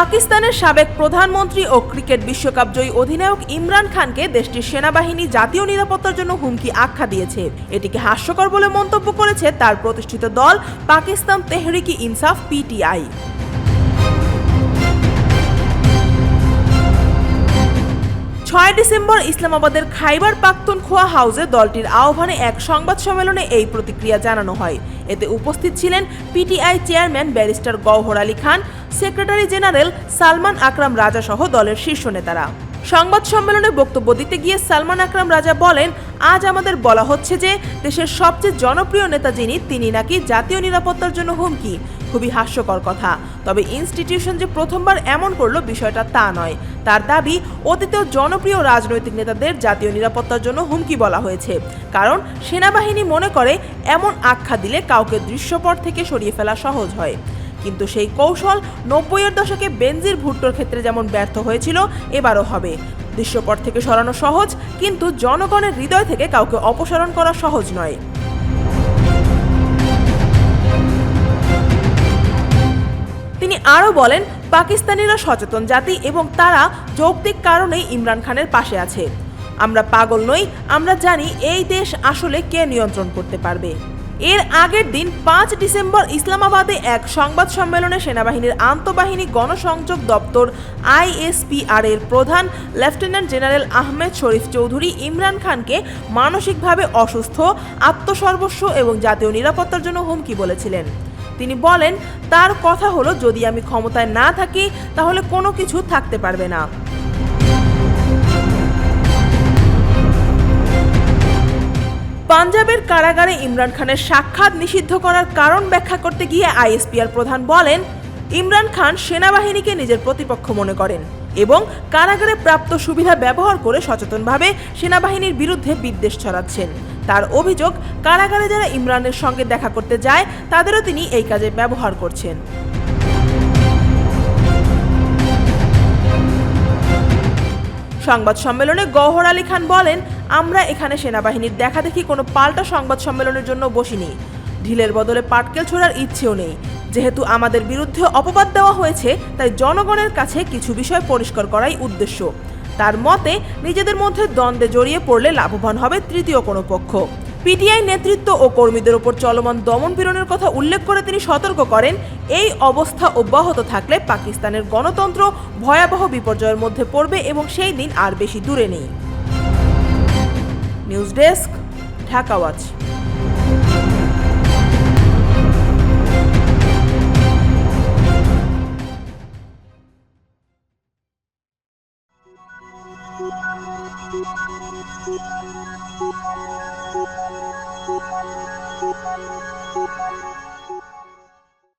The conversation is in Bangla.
পাকিস্তানের সাবেক প্রধানমন্ত্রী ও ক্রিকেট বিশ্বকাপ জয়ী অধিনায়ক ইমরান খানকে দেশটির সেনাবাহিনী জাতীয় নিরাপত্তার জন্য হুমকি আখ্যা দিয়েছে। এটিকে হাস্যকর বলে মন্তব্য করেছে তার প্রতিষ্ঠিত দল পাকিস্তান তেহরিকি ইনসাফ পিটিআই। ছয় ডিসেম্বর ইসলামাবাদের খাইবার পাখতুনখোয়া হাউসে দলটির আহ্বানে এক সংবাদ সম্মেলনে এই প্রতিক্রিয়া জানানো হয়। এতে উপস্থিত ছিলেন PTI chairman barrister Gohar Ali Khan, secretary general Salman Akram Raja সহ দলের শীর্ষ নেতারা। সংবাদ সম্মেলনে বক্তব্য দিতে গিয়ে সালমান আকরাম রাজা বলেন, আজ আমাদের বলা হচ্ছে যে, দেশের সবচেয়ে জনপ্রিয় নেতা যিনি, তিনি নাকি জাতীয় নিরাপত্তার জন্য হুমকি। খুবই হাস্যকর কথা। তবে ইনস্টিটিউশন যে প্রথমবার এমন করল বিষয়টা তা নয়। তার দাবি, অতীতেও জনপ্রিয় রাজনৈতিক নেতাদের জাতীয় নিরাপত্তার জন্য হুমকি বলা হয়েছে। কারণ, সেনাবাহিনী মনে করে এমন আখ্যা দিলে কাউকে দৃশ্যপট থেকে সরিয়ে ফেলা সহজ হয়। কিন্তু সেই কৌশল নব্বইয়ের দশকে বেনজির ভুট্টোর ক্ষেত্রে যেমন ব্যর্থ হয়েছিল, এবারও হবে। দৃশ্যপট থেকে সরানো সহজ, কিন্তু জনগণের হৃদয় থেকে কাউকে অপসারণ করা সহজ নয়। আরও বলেন, পাকিস্তানিরা সচেতন জাতি এবং তারা যৌক্তিক কারণেই ইমরান খানের পাশে আছে। আমরা পাগল নই, আমরা জানি এই দেশ আসলে কে নিয়ন্ত্রণ করতে পারবে। এর আগের দিন পাঁচ ডিসেম্বর ইসলামাবাদে এক সংবাদ সম্মেলনে সেনাবাহিনীর আন্তঃবাহিনী গণসংযোগ দপ্তর আইএসপিআর এর প্রধান লেফটেন্যান্ট জেনারেল আহমেদ শরীফ চৌধুরী ইমরান খানকে মানসিকভাবে অসুস্থ, আত্মসর্বস্ব এবং জাতীয় নিরাপত্তার জন্য হুমকি বলেছিলেন। তিনি বলেন, তার কথা হলো, যদি আমি ক্ষমতায় না থাকি, তাহলে কোনো কিছু থাকতে পারবে না। পাঞ্জাবের কারাগারে ইমরান খানের সাক্ষাৎ নিষিদ্ধ করার কারণ ব্যাখ্যা করতে গিয়ে আইএসপিআর প্রধান বলেন, ইমরান খান সেনাবাহিনীকে নিজের প্রতিপক্ষ মনে করেন এবং কারাগারে প্রাপ্ত সুবিধা ব্যবহার করে সচেতনভাবে সেনাবাহিনীর বিরুদ্ধে বিদ্বেষ ছড়াচ্ছেন। তার অভিযোগ, কারাগারে যারা ইমরানের সঙ্গে দেখা করতে যায়, তাদেরও তিনি এই কাজে ব্যবহার করছেন। সংবাদ সম্মেলনে গওহর আলী খান বলেন, আমরা এখানে সেনাবাহিনীর দেখাদেখি কোনো পাল্টা সংবাদ সম্মেলনের জন্য বসিনি। ঢিলের বদলে পাটকেল ছোড়ার ইচ্ছেও নেই। যেহেতু আমাদের বিরুদ্ধে অপবাদ দেওয়া হয়েছে, তাই জনগণের কাছে কিছু বিষয় পরিষ্কার করাই উদ্দেশ্য। তার মতে, নিজেদের মধ্যে দ্বন্দ্বে জড়িয়ে পড়লে লাভবান হবে তৃতীয় কোনো পক্ষ। পিটিআই নেতৃত্ব ও কর্মীদের উপর চলমান দমন পীড়নের কথা উল্লেখ করে তিনি সতর্ক করেন, এই অবস্থা অব্যাহত থাকলে পাকিস্তানের গণতন্ত্র ভয়াবহ বিপর্যয়ের মধ্যে পড়বে এবং সেই দিন আর বেশি দূরে নেই। News desk, Dhaka Thank you.